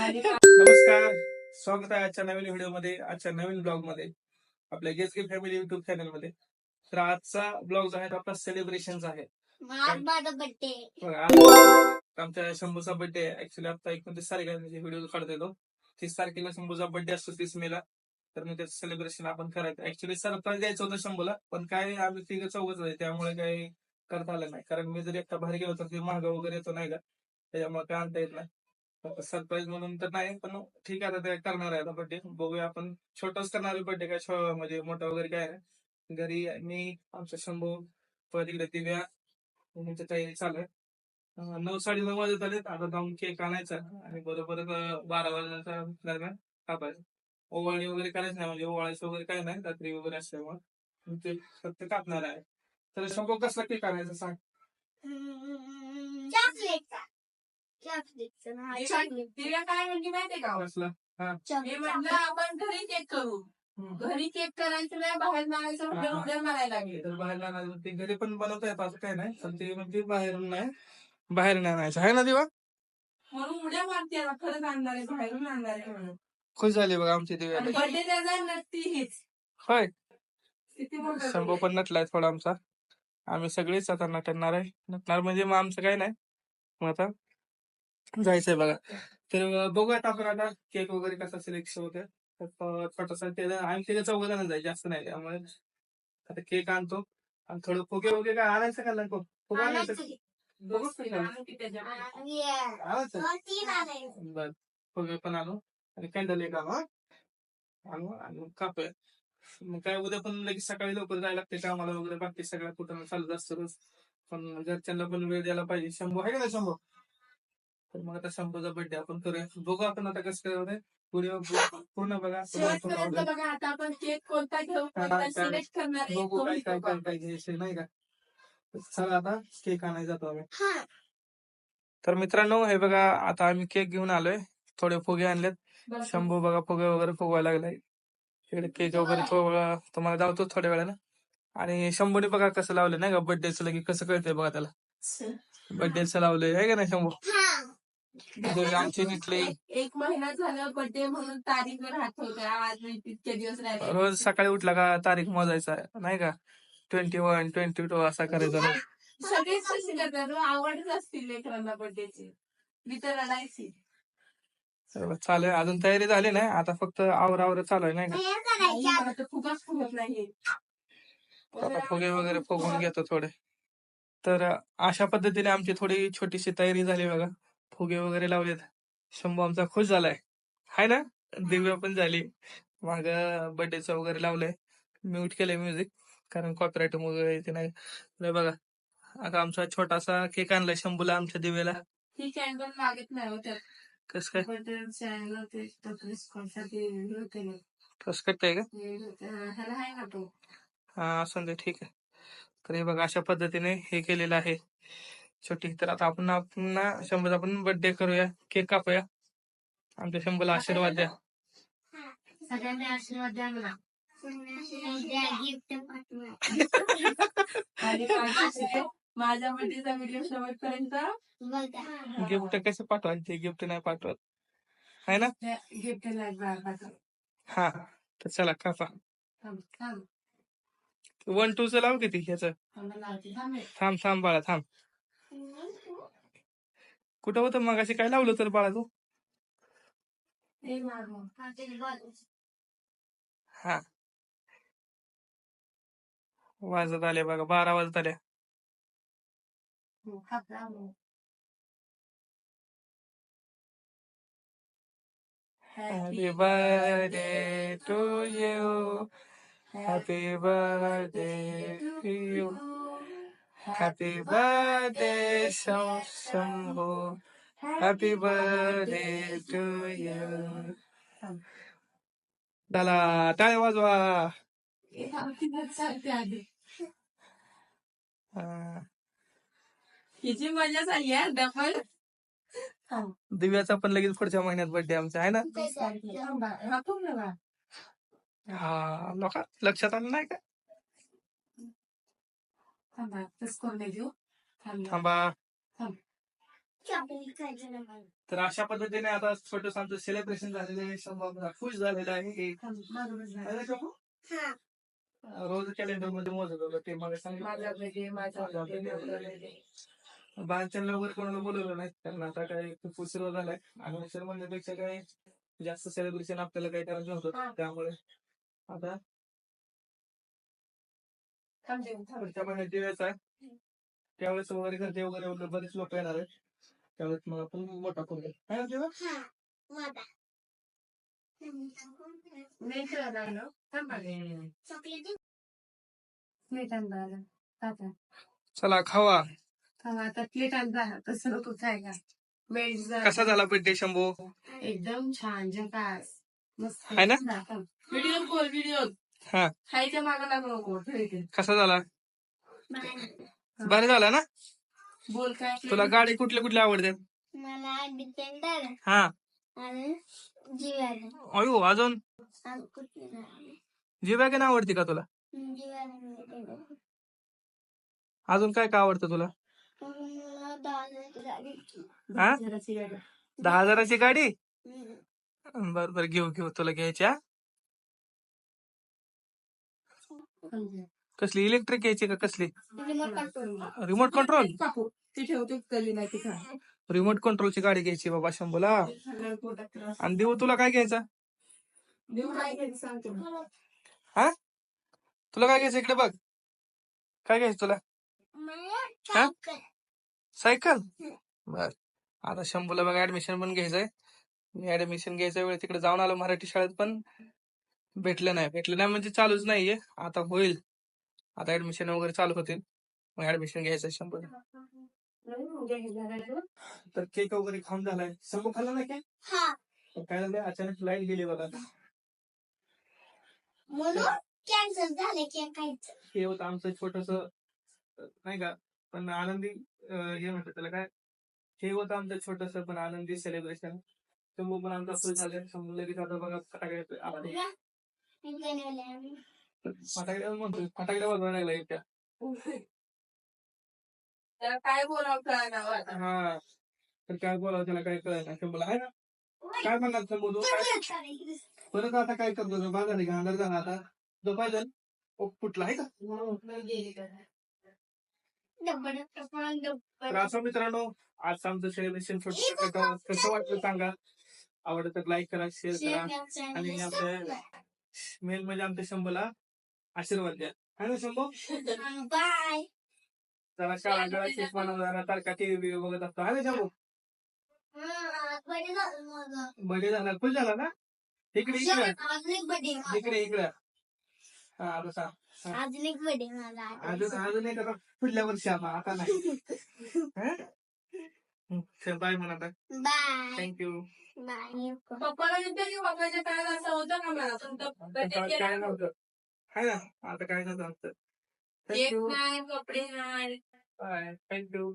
नमस्कार. स्वागत आहे आजच्या नवीन व्हिडिओमध्ये आजच्या नवीन ब्लॉगमध्ये आपल्या गेसके फॅमिली युट्यूब चॅनलमध्ये तर आजचा ब्लॉग जो आहे तो आपला सेलिब्रेशनचा आहे. आमच्या शंभूचा बर्थडे ऍक्च्युली आता एकोणतीस तारखेला म्हणजे व्हिडिओ काढता येतो तीस तारखेला शंभूचा बर्थडे असतो तीस मेला तर मग त्याचं सेलिब्रेशन आपण करायचं. ऍक्च्युली सरप्राईज द्यायचं होतं शंभूला पण काय आम्ही तिघ चौघच आहे त्यामुळे काही करता आलं नाही. कारण मी जर एकटा बाहेर गेलो तर ते महागा वगैरे येतो नाही का? त्याच्यामुळे काय आणता येत नाही. सरप्राईज म्हणून तर नाही पण ठीक आहे आता ते करणार आहे आता बर्थडे बघूया आपण. छोटाच करणार आहे बर्थडे काय? म्हणजे मोठा वगैरे काय नाही घरी मी आमचा शंभू परत तिकडे दिव्या यांच्या तयारी चालू आहे. नऊ साडे नऊ वाजत आले आता जाऊन केक आणायचा आणि बरोबर बारा वाजण्याच्या दरम्यान कापायचं ओवाळणी वगैरे करायचं नाही. म्हणजे ओवाळायचं वगैरे काय नाही. रात्री वगैरे असल्यामुळे. ते फक्त कापणार आहे. तर शंभू कसला केक आणायचा सांग? चॉकलेटचा. चॉकलेटचा ना चॉकलेट. तिला काय म्हणजे माहितीये का? कसला? मी म्हटलं आपण घरी केक करू. घरी केक करायचं नाही बाहेर मागायचं म्हणजे हा. उद्या मारायला लागले. तर बाहेर आणायचं. ते घरी पण बनवता येतं असं काय नाही. पण ते म्हणजे बाहेरून नाही. बाहेर नाही आणायचं. आहे ना दिवा? म्हणून उद्या मारते ना खरंच आणणार आहे बाहेरून आणणार आहे म्हणून. खुश झाली बघा आमची दिव्या बर्थडे त्याचा नसती हीच. होय. किती मोठं शंभू पण नटलाय थोडा आमचा. आम्ही सगळेच आता नटणार आहे. नटणार म्हणजे मग आमचं काय नाही. मग आता जायचंय बघा. तर बघूयात आपण आता केक वगैरे कसा सिलेक्शन होतं छोटासा ते आम्ही त्याच्या चौघ जाय जास्त नाही त्यामुळे आता केक आणतो. आणि थोडं फुगे वगैरे काय आणायचं का नको फुगे आणायचं आणायचं? बर. फुगे पण आणू. आणि कॅन्डल एक आणू हा? आणू आणि कापूया. मग काय उद्या पण लगेच सकाळी लवकर जायला लागते कामाला वगैरे बाकी सगळ्या कुठं चालत असतं रोज. पण घरच्यांना पण वेळ द्यायला पाहिजे. शंभू आहे का नाही शंभू? तर मग आता शंभूचा बर्थडे आपण करूया. बघू आपण आता कसं होतंय. पुढे पूर्ण बघा. बघा आता आपण केक कोणता घेऊ कोणता काय- सिलेक्ट करणार आहे बघू काय काय कोण काय काय घ्यायचं नाही का? तर चला आता केक आणायला जातो आम्ही. तर मित्रांनो हे बघा आता आम्ही केक घेऊन आलोय. थोडे फुगे आणलेत. शंभू बघा फुगे वगैरे फुगवायला लागलाय. इकडे केक वगैरे थोडा तुम्हाला दावतो थोड्या वेळानं. आणि शंभूने बघा कसं लावलं नाही का? बर्थडेचं लगे कसं कळतंय बघा त्याला. बर्थडेचं लावलंय आहे का नाही शंभू? इथे आमची निटली. एक महिना झाला बर्थडे म्हणून तारीख राहत आज तितके दिवस रोज सकाळी उठला का तारीख मोजायचा नाही का? ट्वेंटी वन ट्वेंटी टू असा करायचा. सगळेच आवडच असतील लेकरांना बर्थडेची मी तर रडायची. चालेल अजून तयारी झाली नाही. आता फक्त आवर आवर चालू आहे नाही का? फुगाच फुगत नाही आता फुगे वगैरे फुगून घेतो थोडे. तर अशा पद्धतीने आमची थोडी छोटीशी तयारी झाली बघा. फुगे वगैरे लावलेत. शंभू आमचा खुश झालाय. हाय ना? दिव्या पण झाली. माग बर्थडेचं वगैरे लावलंय. म्यूट केलंय म्युझिक. कारण कॉपीराईट वगैरे येते नाही. बघा आता आमचा छोटासा केक आणलाय शंभूला आमच्या दिव्याला. ही कॅन्डल लागत नाही होत्या कस काय ते करताय का हे, अं, तो हा असं दे ठीक आहे तर हे बघा अशा पद्धतीने हे केलेलं आहे छोटी तर आता आपण आपण शंभूचा आपण बर्थडे करूया केक कापूया आमच्या शंभूला आशीर्वाद द्या सगळ्यांनी आशीर्वाद द्या मला गिफ्ट माझ्या बर्थडेचा व्हिडिओ शेवटपर्यंत. बघा. गिफ्ट कसे पाठवायचे गिफ्ट नाही पाठवत. आहे ना? गिफ्ट नाही हा. तर चला कापा. वन टू च लाव किती ह्याच? थांब थांब बाळा थांब. कुठं होतं? मग अशी काय लावलं तर बाळा तू? हा वाजत आले बघा बारा वाजत आल्या mou kabla mou. Happy birthday to you. Happy birthday to you. Happy birthday, Song Song Ho. Happy birthday to you. Dala, tare wazwa. Ah. हिची मजा झाली आहे डबल दिव्याचा पण लगेच पुढच्या महिन्यात बर्थडे आमचा आहे ना? हा लोक लक्षात आलं नाही का? थांबा ना मला. तर अशा पद्धतीने आता छोटस आमचं सेलिब्रेशन झालेलं आहे शंभू खुश झालेलं आहे. हे? हा. रोज कॅलेंडरमध्ये मोजत होतं ते मला माझा सांगितलं बाहेरच्यांना वगैरे कोणाला बोलवलं नाही कारण आता काय खूप उशीर झालाय आणि सर म्हणण्यापेक्षा काय जास्त सेलिब्रेशन आपल्याला काही करायचं नव्हतं त्यामुळे आता. पुढच्या वेळेस आहे त्यावेळेस वगैरे घरचे वगैरे बरेच लोक येणार आहेत त्यावेळेस मग आपण मोठा? हा. ना. बाळा. आता. चला खावा आता प्लेट. कसा झाला बर्थडे शंभू? एकदम छान मस्त आहे ना? व्हिडिओ बोल व्हिडिओ हा. खायच्या मागं लागू नको ठीक आहे. कसा झाला? भारी झाला ना? बोल काय तुला गाडी कुठल्या कुठल्या आवडते मला डिपेंडर हा. आणि जीवाला. अयो अजून. जी वॅगन आवडते का तुला. अजून काय काय आवडतं तुला? दहा हजाराची गाडी हा? दहा हजाराची गाडी? बर बर घेऊ घेऊ. तुला घ्यायच्या? कसली इलेक्ट्रिक घ्यायची का कसली? Remote control. रिमोट कंट्रोल कंट्रोलची गाडी घ्यायची बाबा शंभूला. आणि देऊ तुला काय घ्यायचं देऊ काय घ्यायचं? हा? तुला काय घ्यायचं इकडे बघ. काय घ्यायचं तुला? हा? सायकल. बर. आता शंभूला बघा ऍडमिशन पण घ्यायचंय. मी ऍडमिशन घ्यायच्या वेळेस तिकडे जाऊन आलो मराठी शाळेत पण भेटलं नाही. भेटलं नाही म्हणजे चालूच नाहीये. आता होईल. आता ऍडमिशन वगैरे चालू होतील. मग ऍडमिशन घ्यायचं शंभर. तर केक वगैरे खाऊन झालाय. शंभू खाल्ला हा. तर काय झालं अचानक लाइट गेली बघा. म्हणून कॅन्सल झाले की खायचं. हे होतं आमचं छोटस नाही का पण आनंदी हे म्हणतात त्याला काय? हे होतं आमचं छोटस पण आनंदी सेलिब्रेशन शंभू पण आमचा खुश झाले. शंभू लगेच आता बघा फटाकडे. फटाकडे म्हणतो फटाकडे वाजवायला लागला एकट्या. काय बोलावं कळणार आता. हा. तर काय बोलावं त्याला काय कळायला शंभूला आहे ना. काय म्हणणार शंभू तू काय? परत आता काय करतो? बाजार अंधार झाला आता. जो पाहिजे ओ फुटला आहे का मग गेली का? डब्बड, डब्बड, तर. असं मित्रांनो आज आमचं सेलिब्रेशन कसं वाटलं सांगा? आवडलं तर लाईक करा शेअर करा आणि आपल्या मेन म्हणजे आमच्या शंभूला आशीर्वाद द्या. है ना शंभू? बाय जरा शाळा जरा शिकवणं जरा तारखा टीव्ही बघत असतो. है ना शंभू? बर्थडे झाला खुश झाला ना? इकडे इकडे. इकडे इकडे. हा अजून एक बर्थडे माझा अजून अजून एक आता पुढल्या वर्षी आता आता नाही. बाय म्हणा आता. बाय थँक्यू बाय पप्पाला विचार की पप्पाच्या काळात असं होतं का मला? तुमचं काय? नव्हतं. है ना आता काय नव्हतं आमचं? केक थँक्यू नाही कपडे नाही. Bye thank you